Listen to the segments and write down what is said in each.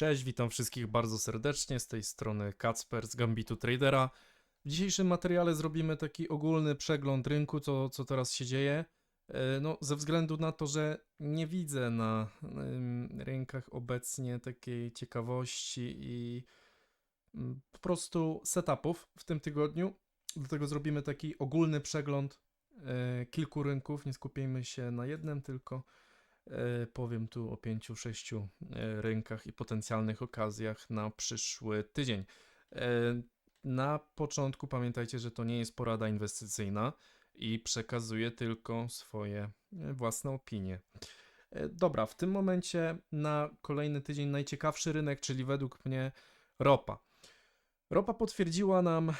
Cześć, witam wszystkich bardzo serdecznie. Z tej strony Kacper z Gambitu Tradera. W dzisiejszym materiale zrobimy taki ogólny przegląd rynku, co, co teraz się dzieje. E, No, ze względu na to, że nie widzę na rynkach obecnie takiej ciekawości i mm, po prostu setupów w tym tygodniu. Dlatego zrobimy taki ogólny przegląd e, kilku rynków. Nie skupimy się na jednym, tylko Powiem tu o pięciu, sześciu e, rynkach i potencjalnych okazjach na przyszły tydzień. E, Na początku pamiętajcie, że to nie jest porada inwestycyjna i przekazuję tylko swoje e, własne opinie. E, Dobra, w tym momencie na kolejny tydzień najciekawszy rynek, czyli według mnie ropa. Ropa potwierdziła nam y,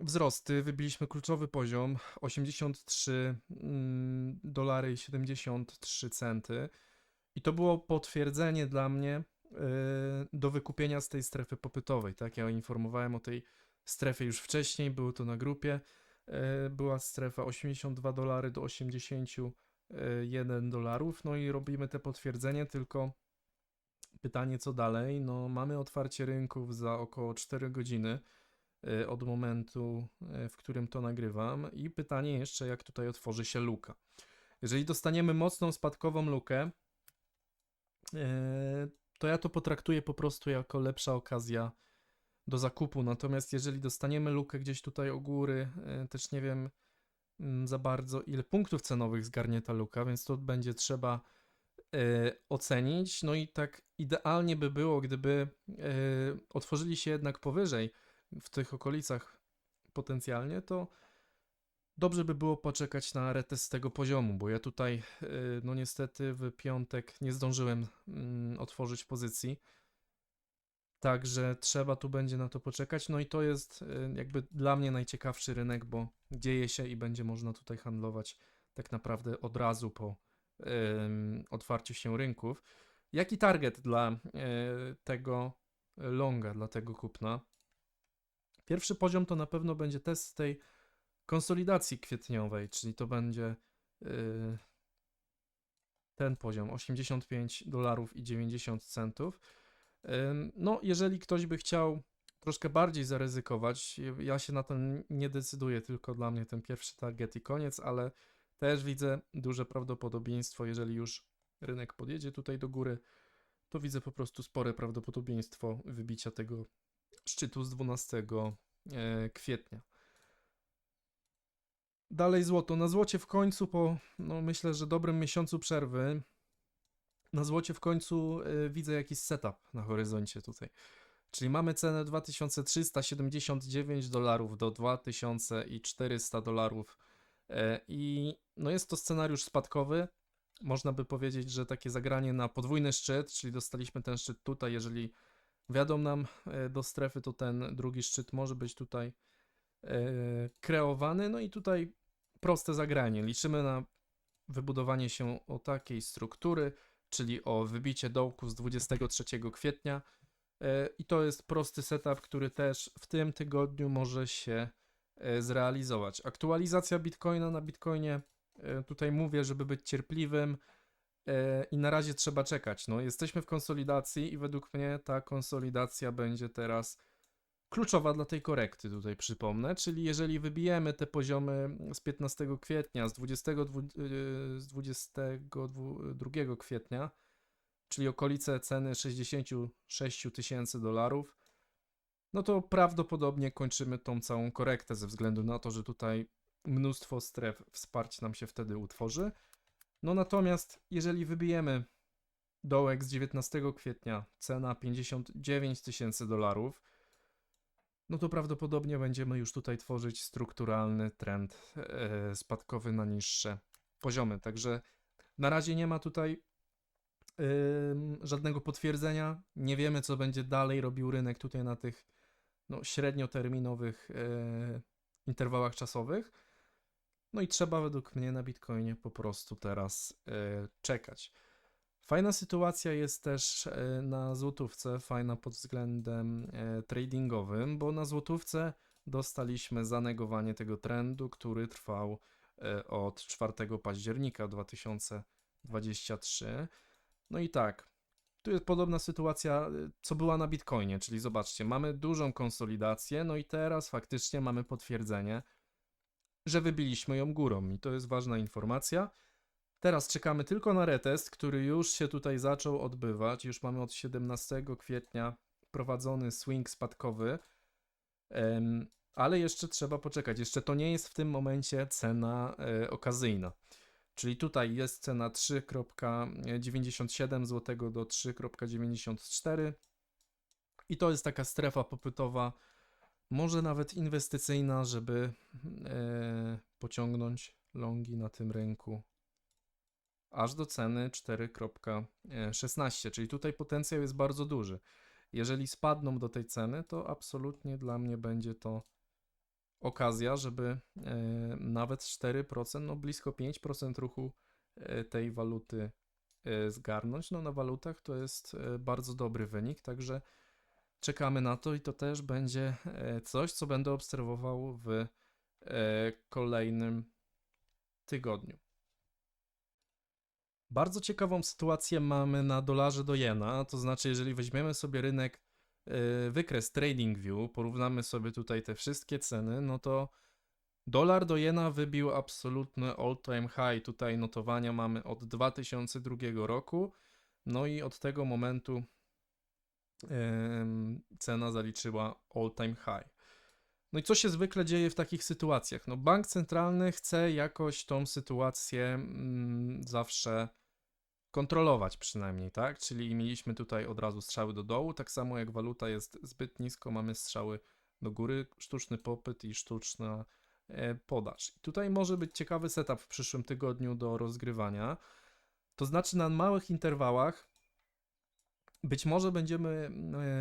wzrosty. Wybiliśmy kluczowy poziom 83 mm, dolary i 73 centy. I to było potwierdzenie dla mnie y, do wykupienia z tej strefy popytowej. Tak, ja informowałem o tej strefie już wcześniej, było to na grupie. Y, była strefa 82 dolary do 81 dolarów. No i robimy te potwierdzenie, tylko Pytanie, co dalej? No, mamy otwarcie rynków za około 4 godziny y, od momentu, y, w którym to nagrywam. I pytanie jeszcze, jak tutaj otworzy się luka. Jeżeli dostaniemy mocną spadkową lukę, y, to ja to potraktuję po prostu jako lepsza okazja do zakupu. Natomiast jeżeli dostaniemy lukę gdzieś tutaj u góry, też nie wiem mm, za bardzo, ile punktów cenowych zgarnie ta luka, więc to będzie trzeba ocenić. No i tak idealnie by było, gdyby e, otworzyli się jednak powyżej w tych okolicach potencjalnie, to dobrze by było poczekać na retest tego poziomu, bo ja tutaj e, no niestety w piątek nie zdążyłem mm, otworzyć pozycji. Także trzeba tu będzie na to poczekać. No i to jest jakby dla mnie najciekawszy rynek, bo dzieje się i będzie można tutaj handlować tak naprawdę od razu po otwarciu się rynków. Jaki target dla e, tego longa, dla tego kupna? Pierwszy poziom to na pewno będzie test tej konsolidacji kwietniowej, czyli to będzie e, ten poziom 85 dolarów i 90 centów. No, jeżeli ktoś by chciał troszkę bardziej zaryzykować, ja się na ten nie decyduję, tylko dla mnie ten pierwszy target i koniec, ale też widzę duże prawdopodobieństwo, jeżeli już rynek podjedzie tutaj do góry, to widzę po prostu spore prawdopodobieństwo wybicia tego szczytu z 12 e, kwietnia. Dalej złoto. Na złocie w końcu po, no myślę, że dobrym miesiącu przerwy, na złocie w końcu y, widzę jakiś setup na horyzoncie tutaj. Czyli mamy cenę 2379 dolarów do 2400 dolarów e, i no jest to scenariusz spadkowy. Można by powiedzieć, że takie zagranie na podwójny szczyt, czyli dostaliśmy ten szczyt tutaj, jeżeli wiadą nam e, do strefy, to ten drugi szczyt może być tutaj e, kreowany. No i tutaj proste zagranie. Liczymy na wybudowanie się o takiej struktury, czyli o wybicie dołku z 23 kwietnia. E, I to jest prosty setup, który też w tym tygodniu może się e, zrealizować. Aktualizacja Bitcoina na Bitcoinie. e, Tutaj mówię, żeby być cierpliwym e, i na razie trzeba czekać. No, jesteśmy w konsolidacji i według mnie ta konsolidacja będzie teraz kluczowa dla tej korekty, tutaj przypomnę, czyli jeżeli wybijemy te poziomy z 15 kwietnia, z 22, yy, z 22 kwietnia, czyli okolice ceny 66 tysięcy dolarów, no to prawdopodobnie kończymy tą całą korektę ze względu na to, że tutaj mnóstwo stref wsparć nam się wtedy utworzy. No natomiast jeżeli wybijemy dołek z 19 kwietnia, cena 59 tysięcy dolarów, no to prawdopodobnie będziemy już tutaj tworzyć strukturalny trend e, spadkowy na niższe poziomy. Także na razie nie ma tutaj żadnego potwierdzenia. Nie wiemy, co będzie dalej robił rynek tutaj na tych no, średnioterminowych e, interwałach czasowych. No i trzeba według mnie na Bitcoinie po prostu teraz e, czekać. Fajna sytuacja jest też e, na złotówce, fajna pod względem tradingowym, bo na złotówce dostaliśmy zanegowanie tego trendu, który trwał od 4 października 2023. No i tak, Tu jest podobna sytuacja, y, co była na Bitcoinie, czyli zobaczcie, mamy dużą konsolidację, no i teraz faktycznie mamy potwierdzenie, że wybiliśmy ją górą i to jest ważna informacja. Teraz czekamy tylko na retest, który już się tutaj zaczął odbywać. Już mamy od 17 kwietnia prowadzony swing spadkowy, ale jeszcze trzeba poczekać. Jeszcze to nie jest w tym momencie cena e, okazyjna. Czyli tutaj jest cena 3,97 zł do 3,94 i to jest taka strefa popytowa, może nawet inwestycyjna, żeby e, pociągnąć longi na tym rynku aż do ceny 4,16, czyli tutaj potencjał jest bardzo duży. Jeżeli spadną do tej ceny, to absolutnie dla mnie będzie to okazja, żeby e, nawet 4%, no blisko 5% ruchu e, tej waluty e, zgarnąć. No na walutach to jest bardzo dobry wynik, także czekamy na to i to też będzie coś, co będę obserwował w kolejnym tygodniu. Bardzo ciekawą sytuację mamy na dolarze do jena, to znaczy jeżeli weźmiemy sobie rynek wykres TradingView, porównamy sobie tutaj te wszystkie ceny, no to dolar do jena wybił absolutny all-time high. Tutaj notowania mamy od 2002 roku, no i od tego momentu cena zaliczyła all-time high. No i co się zwykle dzieje w takich sytuacjach? No bank centralny chce jakoś tą sytuację mm, zawsze kontrolować przynajmniej, tak? Czyli mieliśmy tutaj od razu strzały do dołu, tak samo jak waluta jest zbyt nisko, mamy strzały do góry, sztuczny popyt i sztuczna e, podaż. I tutaj może być ciekawy setup w przyszłym tygodniu do rozgrywania. To znaczy na małych interwałach być może będziemy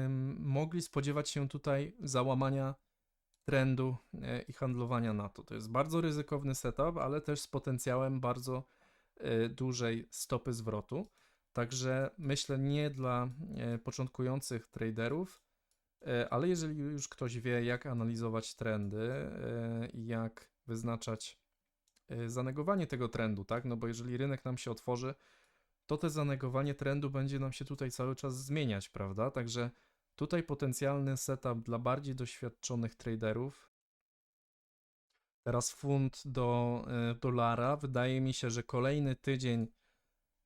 em, mogli spodziewać się tutaj załamania trendu e, i handlowania na to. To jest bardzo ryzykowny setup, ale też z potencjałem bardzo dużej stopy zwrotu. Także myślę nie dla e, początkujących traderów, e, ale jeżeli już ktoś wie, jak analizować trendy e, i jak wyznaczać zanegowanie tego trendu, tak? No bo jeżeli rynek nam się otworzy, to te zanegowanie trendu będzie nam się tutaj cały czas zmieniać, prawda? Także tutaj potencjalny setup dla bardziej doświadczonych traderów. Teraz funt do e, dolara. Wydaje mi się, że kolejny tydzień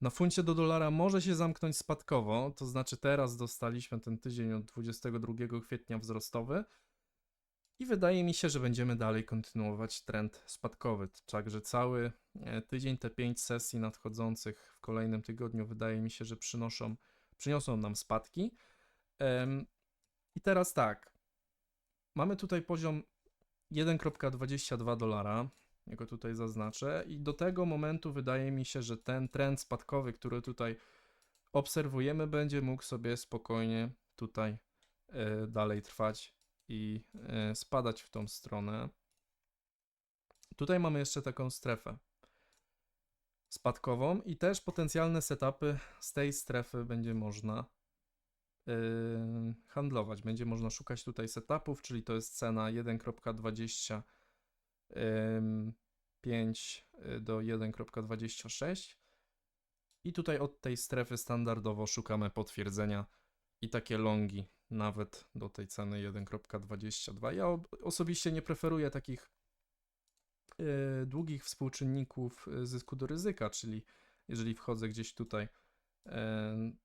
na funcie do dolara może się zamknąć spadkowo. To znaczy, teraz dostaliśmy ten tydzień od 22 kwietnia wzrostowy. I wydaje mi się, że będziemy dalej kontynuować trend spadkowy. Także cały e, tydzień, te 5 sesji nadchodzących w kolejnym tygodniu, wydaje mi się, że przynoszą, przyniosą nam spadki. I teraz tak. Mamy tutaj poziom 1,22 dolara, jak go tutaj zaznaczę, i do tego momentu wydaje mi się, że ten trend spadkowy, który tutaj obserwujemy, będzie mógł sobie spokojnie tutaj e, dalej trwać i e, spadać w tą stronę. Tutaj mamy jeszcze taką strefę spadkową i też potencjalne setupy z tej strefy będzie można handlować. Będzie można szukać tutaj setupów, czyli to jest cena 1.25 do 1.26 i tutaj od tej strefy standardowo szukamy potwierdzenia i takie longi nawet do tej ceny 1.22. Ja ob- osobiście nie preferuję takich yy, długich współczynników zysku do ryzyka, czyli jeżeli wchodzę gdzieś tutaj,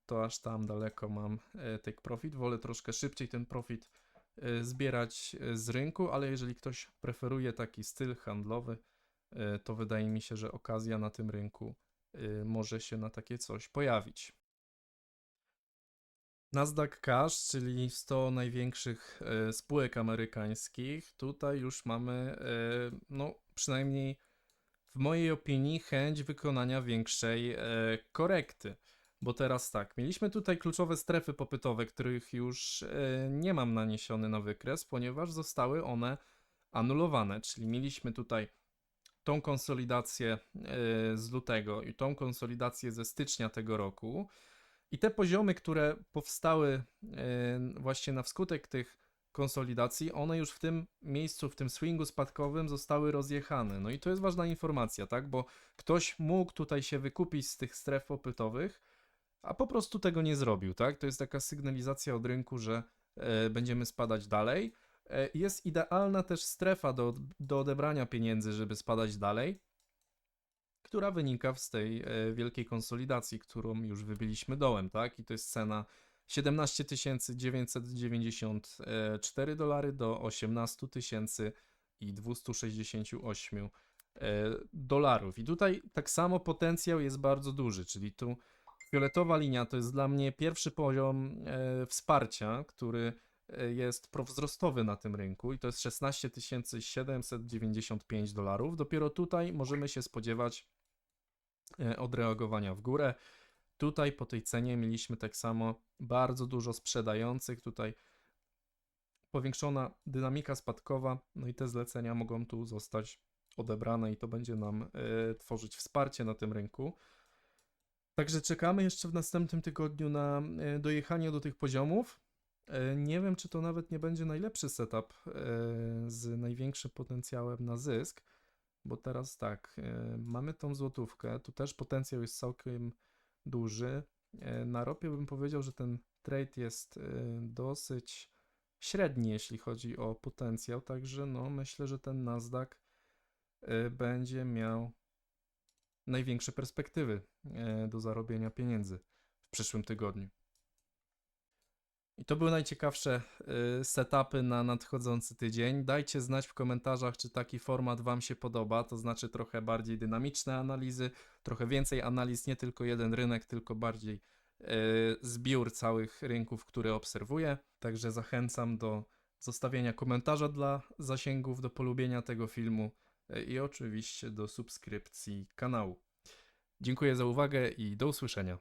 to aż tam daleko mam take profit. Wolę troszkę szybciej ten profit yy, zbierać yy, z rynku, ale jeżeli ktoś preferuje taki styl handlowy, yy, to wydaje mi się, że okazja na tym rynku może się na takie coś pojawić. Nasdaq Cash, czyli 100 największych e, spółek amerykańskich, tutaj już mamy, e, no przynajmniej w mojej opinii, chęć wykonania większej e, korekty. Bo teraz tak, mieliśmy tutaj kluczowe strefy popytowe, których już e, nie mam naniesiony na wykres, ponieważ zostały one anulowane, czyli mieliśmy tutaj tą konsolidację e, z lutego i tą konsolidację ze stycznia tego roku. I te poziomy, które powstały e, właśnie na wskutek tych konsolidacji, one już w tym miejscu, w tym swingu spadkowym zostały rozjechane. No i to jest ważna informacja, tak? Bo ktoś mógł tutaj się wykupić z tych stref popytowych a po prostu tego nie zrobił, tak? To jest taka sygnalizacja od rynku, że e, będziemy spadać dalej. E, jest idealna też strefa do, do odebrania pieniędzy, żeby spadać dalej, która wynika z tej e, wielkiej konsolidacji, którą już wybiliśmy dołem, tak? I to jest cena 17 994 dolary do 18 i 268 e, dolarów. I tutaj tak samo potencjał jest bardzo duży, czyli tu fioletowa linia to jest dla mnie pierwszy poziom e, wsparcia, który e, jest prowzrostowy na tym rynku i to jest 16 795 dolarów. Dopiero tutaj możemy się spodziewać e, odreagowania w górę. Tutaj po tej cenie mieliśmy tak samo bardzo dużo sprzedających. Tutaj powiększona dynamika spadkowa, no i te zlecenia mogą tu zostać odebrane i to będzie nam e, tworzyć wsparcie na tym rynku. Także czekamy jeszcze w następnym tygodniu na e, dojechanie do tych poziomów. E, Nie wiem, czy to nawet nie będzie najlepszy setup e, z największym potencjałem na zysk, bo teraz tak, mamy tą złotówkę, tu też potencjał jest całkiem duży. Na ropie bym powiedział, że ten trade jest dosyć średni, jeśli chodzi o potencjał, także no myślę, że ten Nasdaq będzie miał największe perspektywy e, do zarobienia pieniędzy w przyszłym tygodniu. I to były najciekawsze e, setupy na nadchodzący tydzień. Dajcie znać w komentarzach, czy taki format Wam się podoba, to znaczy trochę bardziej dynamiczne analizy, trochę więcej analiz, nie tylko jeden rynek, tylko bardziej e, zbiór całych rynków, które obserwuję. Także zachęcam do zostawienia komentarza dla zasięgów, do polubienia tego filmu i oczywiście do subskrypcji kanału. Dziękuję za uwagę i do usłyszenia.